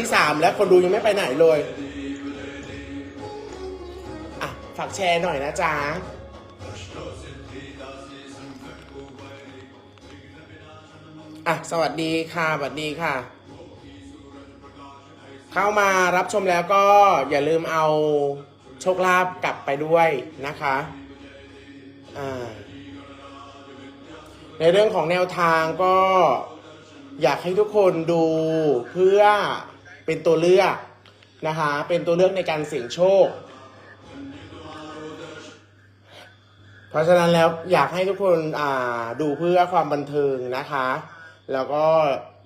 ที่สามแล้วคนดูยังไม่ไปไหนเลย อะ ฝากแชร์หน่อยนะจ๊ะอะ สวัสดีค่ะสวัสดีค่ะ เข้ามารับชมแล้วก็อย่าลืมเอาโชคลาภกลับไปด้วยนะคะอ่าในเรื่องของแนวทางก็อยากให้ทุกคนดูเพื่อ เป็นตัวเลือกนะคะ เป็นตัวเลือกในการเสี่ยงโชค เพราะฉะนั้นแล้วอยากให้ทุกคนดูเพื่อความบันเทิงนะคะ แล้วก็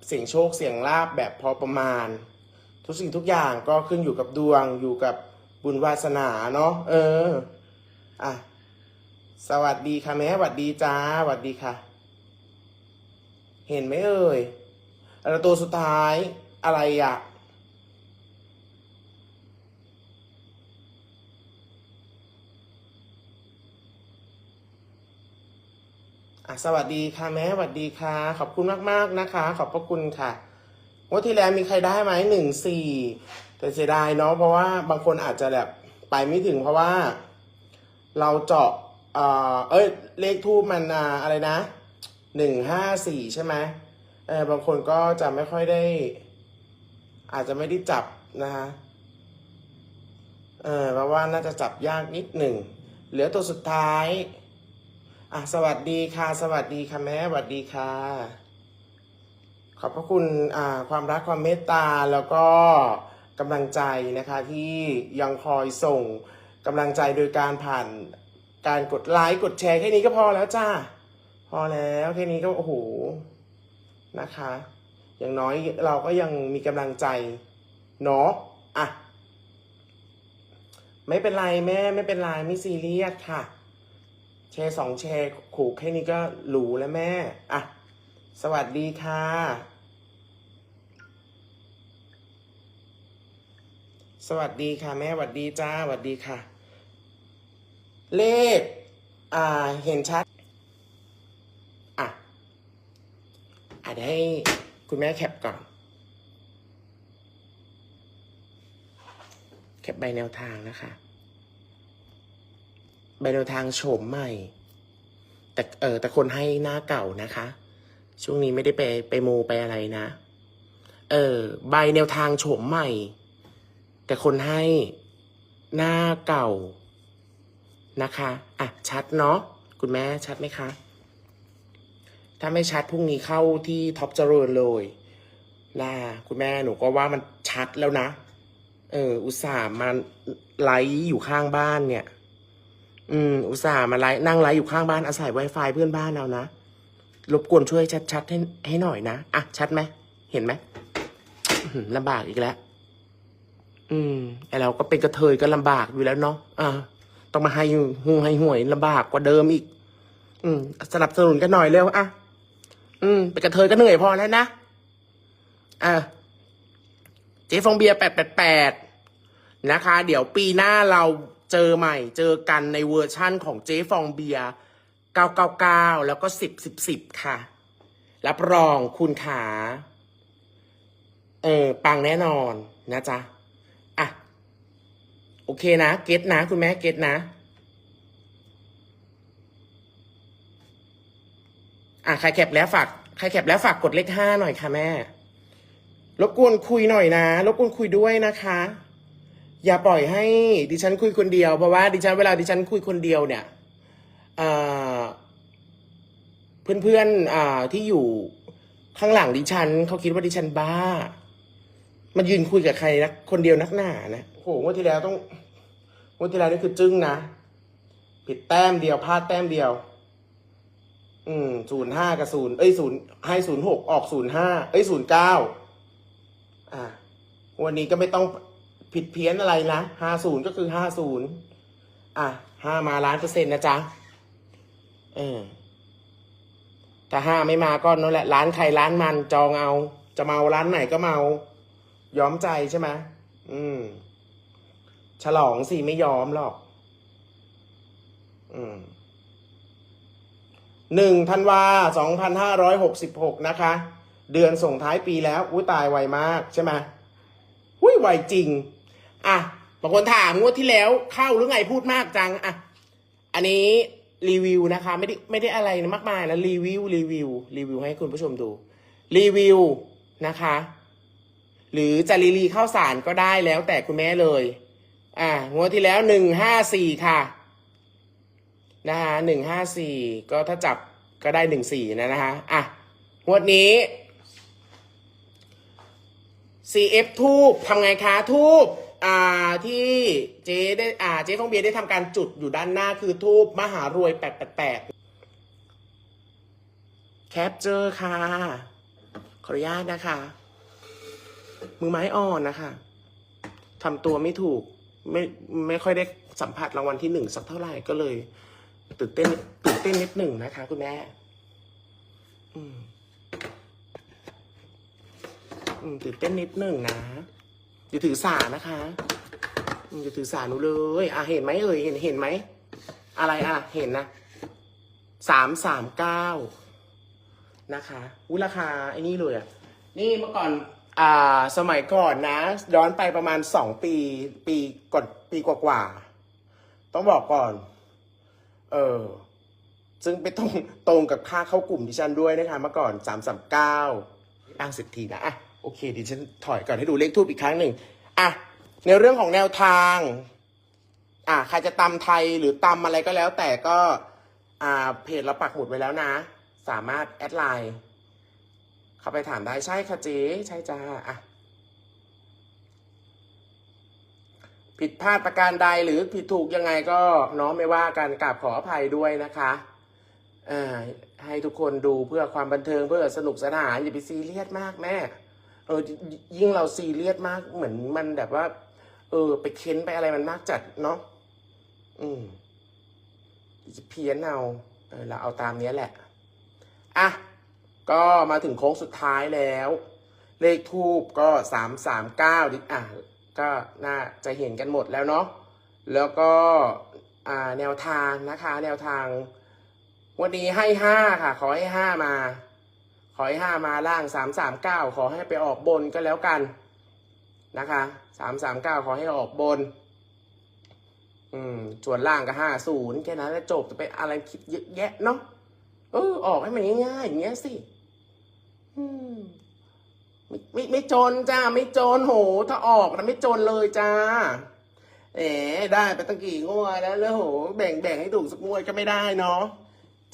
เสี่ยงโชคเสี่ยงลาบแบบพอประมาณ ทุกสิ่งทุกอย่างก็ขึ้นอยู่กับดวงอยู่กับบุญวาสนาเนาะเอออะสวัสดีค่ะแม่สวัสดีจ้าสวัสดีค่ะ เห็นไหมเอ่ยแล้วตัวสุดท้ายอะไรอะ อะสวัสดีค่ะแม่สวัสดีค่ะ ขอบคุณมากๆนะคะ ขอบพระคุณค่ะว่าที่แล้วมีใครได้ไหมหนึ่งสี่แต่เสียดายเนาะเพราะว่าบางคนอาจจะแบบไปไม่ถึงเพราะว่า เราเจาะเอ่อเอ้ยเลขทูปมันอ่าอะไรนะหนึ่งห้าสี่ใช่ไหมเออบางคนก็จะไม่ค่อยได้ อาจจะไม่ได้จับนะคะเออเพราะว่าน่าจะจับยากนิดหนึ่งเหลือตัวสุดท้าย อะสวัสดีค่ะ สวัสดีค่ะแม่สวัสดีค่ะ ขอบพระคุณอ่าความรักความเมตตาแล้วก็กำลังใจนะคะที่ยังคอยส่งกำลังใจโดยการผ่านการกดไลค์กดแชร์แค่นี้ก็พอแล้วจ้าพอแล้วแค่นี้ก็โอ้โหนะคะ อย่างน้อยเราก็ยังมีกำลังใจเนาะอะไม่เป็นไรแม่ไม่เป็นไรไม่ซีเรียสค่ะ แชร์สองแชร์ขู่แค่นี้ก็หรูแล้วแม่ อะ สวัสดีค่ะ สวัสดีค่ะ แม่สวัสดีจ้าสวัสดีค่ะ เลข อ่า เห็นชัด อะอะเดี๋ยวให้คุณแม่แคปก่อน แคปใบแนวทางนะคะ ใบแนวทางโฉมใหม่ แต่เออแต่คนให้หน้าเก่านะคะ ช่วงนี้ไม่ได้ไปไปโมไปอะไรนะ เออใบแนวทางโฉมใหม่ แต่คนให้หน้าเก่านะคะอะชัดเนาะคุณแม่ชัดไหมคะ ถ้าไม่ชัดพรุ่งนี้เข้าที่ท็อปเจริญเลยนะคุณแม่หนูก็ว่ามันชัดแล้วนะ เออ อุตส่าห์มาไลฟ์อยู่ข้างบ้านเนี่ย อืม อุตส่าห์มาไลฟ์นั่งไลฟ์อยู่ข้างบ้านอาศัย Wi-Fi เพื่อนบ้านเอานะ รบกวนช่วยชัดๆให้ให้หน่อยนะ อะ ชัดไหม เห็นไหมอื้อหือลำบากอีกแล้ว อืมไอเราก็เป็นกระเทยก็ลำบากอยู่แล้วเนาะ อ่า ต้องมาให้หูให้หวยลำบากกว่าเดิมอีก อืม สนับสนุนกันหน่อยเร็วอะ อืม เป็นกระเทยก็เหนื่อยพอแล้วนะ อะ เจ๊ฟองเบียร์แปดแปดแปด นะคะ เดี๋ยวปีหน้าเราเจอใหม่ เจอกันในเวอร์ชั่นของเจ๊ฟองเบียร์เก้าเก้าเก้าแล้วก็สิบสิบสิบค่ะ รับรองคุณขาเออ ปังแน่นอนนะจ๊ะ อะ โอเคนะ เก็ตนะ คุณแม่เก็ตนะ อะ ใครแคปแล้วฝาก ใครแคปแล้วฝากกดเลขห้าหน่อยค่ะแม่ รบกวนคุยหน่อยนะ รบกวนคุยด้วยนะคะ อย่าปล่อยให้ดิฉันคุยคนเดียวเพราะว่าดิฉันเวลาดิฉันคุยคนเดียวเนี่ยเพื่อนๆที่อยู่ข้างหลังดิฉันเขาคิดว่าดิฉันบ้า มันยืนคุยกับใครนะคนเดียวนักหนานะโอ้โหงวดที่แล้วต้องงวดที่แล้วนี่คือจึ้งนะผิดแต้มเดียวพลาดแต้มเดียว อืมศูนย์ห้ากับศูนย์เอ้ยศูนย์ให้ศูนย์หกออกศูนย์ห้าเอ้ยศูนย์เก้าอะวันนี้ก็ไม่ต้อง ผิดเพี้ยนอะไรนะห้าศูนย์ก็คือห้าศูนย์อะห้ามาล้านเปอร์เซ็นต์นะจ๊ะ เออถ้าห้าไม่มาก็นั่นแหละ ร้านใครร้านมันจองเอา จะเมาร้านไหนก็เมายอมใจใช่ไหมอืม ฉลองสิไม่ยอมหรอก อืมหนึ่งธันวาสองพันห้าร้อยหกสิบหกนะคะ เดือนส่งท้ายปีแล้ว อุ้ยตายไวมากใช่ไหมอุ้ยไวจริง อะบางคนถามงวดที่แล้วเข้าหรือไงพูดมากจังอะอันนี้รีวิวนะคะ ไม่ได้ไม่ได้อะไรนะมากมายแล้วรีวิวรีวิวรีวิวให้คุณผู้ชมดู รีวิวนะคะ หรือจะรีลีเข้าสารก็ได้แล้วแต่คุณแม่เลย อ่างวดที่แล้วหนึ่งห้าสี่ค่ะนะคะหนึ่งห้าสี่ก็ถ้าจับก็ได้หนึ่งสี่นะนะคะอะงวดนี้ CF ทูบทำไงคะทูบ อ่าที่เจ๊ได้อ่าเจ๊ของเบียร์ได้ทำการจุดอยู่ด้านหน้าคือทูบมหารวยแปดแปดแปดแคปเจอร์ค่ะ ขออนุญาตนะคะ มือไม้อ่อนนะคะทำตัวไม่ถูก ไม่ไม่ค่อยได้สัมผัสรางวัลที่หนึ่งสักเท่าไหร่ก็เลย ตื่นเต้นตื่นเต้นนิดหนึ่งนะคะ คุณแม่อืมอืมตื่นเต้นนิดหนึ่งนะ อย่าถือสานะคะอืมอย่าถือสาหนูเลย อะเห็นไหมเอ่ยเห็นเห็นไหมอะไรอะ เห็นนะสามสามเก้านะคะอุ้ยราคาไอ้นี่เลยอะนี่เมื่อก่อนอ่าสมัยก่อนนะย้อนไปประมาณสองปีปีก่อนปีกว่าๆต้องบอกก่อน เออซึ่งไปตรงตรงกับค่าเข้ากลุ่มดิฉันด้วยนะคะเมื่อก่อนสามสามเก้าอ้างสิทธินะอะ โอเคดิฉันถอยก่อนให้ดูเลขทูบอีกครั้งหนึ่งอะในเรื่องของแนวทาง อะใครจะตำไทยหรือตำอะไรก็แล้ว แต่ก็ อ่าเพจเราปักหมุดไว้แล้วนะ สามารถแอดไลน์เข้าไปถามได้ใช่ค่ะเจ๊ใช่จ้าอะผิดพลาดประการใดหรือผิดถูกยังไงก็น้องไม่ว่ากันกราบขออภัยด้วยนะคะเอ่อให้ทุกคนดูเพื่อความบันเทิงเพื่อสนุกสนานอย่าไปซีเรียสมากแม่ เออยิ่งเราซีเรียสมากเหมือนมันแบบว่า เออ ไปเค้นไปอะไรมันมากจัดเนาะอืมจะเพี้ยนเอาเออเราเอาตามเนี้ยแหละ อะ ก็มาถึงโค้งสุดท้ายแล้ว เลขทูบก็สามสามเก้าดิอะ ก็น่าจะเห็นกันหมดแล้วเนาะแล้วก็อ่าแนวทางนะคะ แนวทาง วันนี้ให้ห้าค่ะ ขอให้ห้ามา อให้ห้ามาล่างสามสามเก้าขอให้ไปออกบนก็แล้วกันนะคะสามสามเก้าขอให้ออกบน อืมส่วนล่างก็ห้าศูนย์แค่นั้นแล้วจบจะไปอะไรคิดเยอะแยะเนาะเออออกให้มันง่ายๆอย่างเงี้ยสิอืมไม่ไม่ไม่จนจ้า ไม่จนโห ถ้าออกนะไม่จนเลยจ้าเอ๋ได้ไปตั้งกี่งวดแล้วแล้วโห แบ่งแบ่งให้ถูกสักงวดก็ไม่ได้เนาะ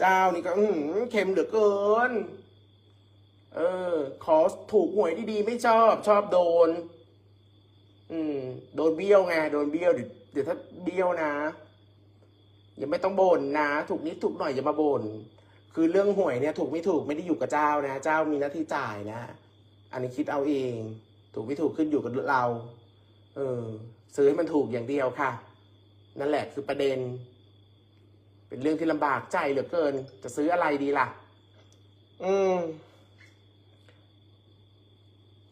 เจ้านี่ก็อืเค็มเหลือเกิน เออ ขอถูกหวยดีๆ ไม่ชอบ ชอบโดน อืม โดนเบี้ยวไงโดนเบี้ยวเดี๋ยว เดี๋ยวถ้าเบี้ยวนะอย่าไม่ต้องบ่นนะ ถูกนิดถูกหน่อยอย่ามาบ่นคือเรื่องหวยเนี่ย ถูกไม่ถูกไม่ได้อยู่กับเจ้านะ เจ้ามีหน้าที่จ่ายนะ อันนี้คิดเอาเอง ถูกไม่ถูกขึ้นอยู่กับเรา เออ ซื้อให้มันถูกอย่างเดียวค่ะ นั่นแหละคือประเด็น เป็นเรื่องที่ลำบากใจเหลือเกิน จะซื้ออะไรดีล่ะ อืม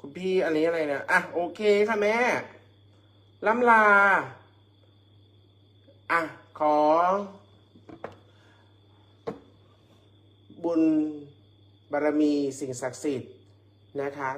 คุณพี่อันนี้อะไรเนี่ยอะโอเคค่ะแม่ล่ำลา อะ ขอ บุญบารมีสิ่งศักดิ์สิทธิ์นะคะ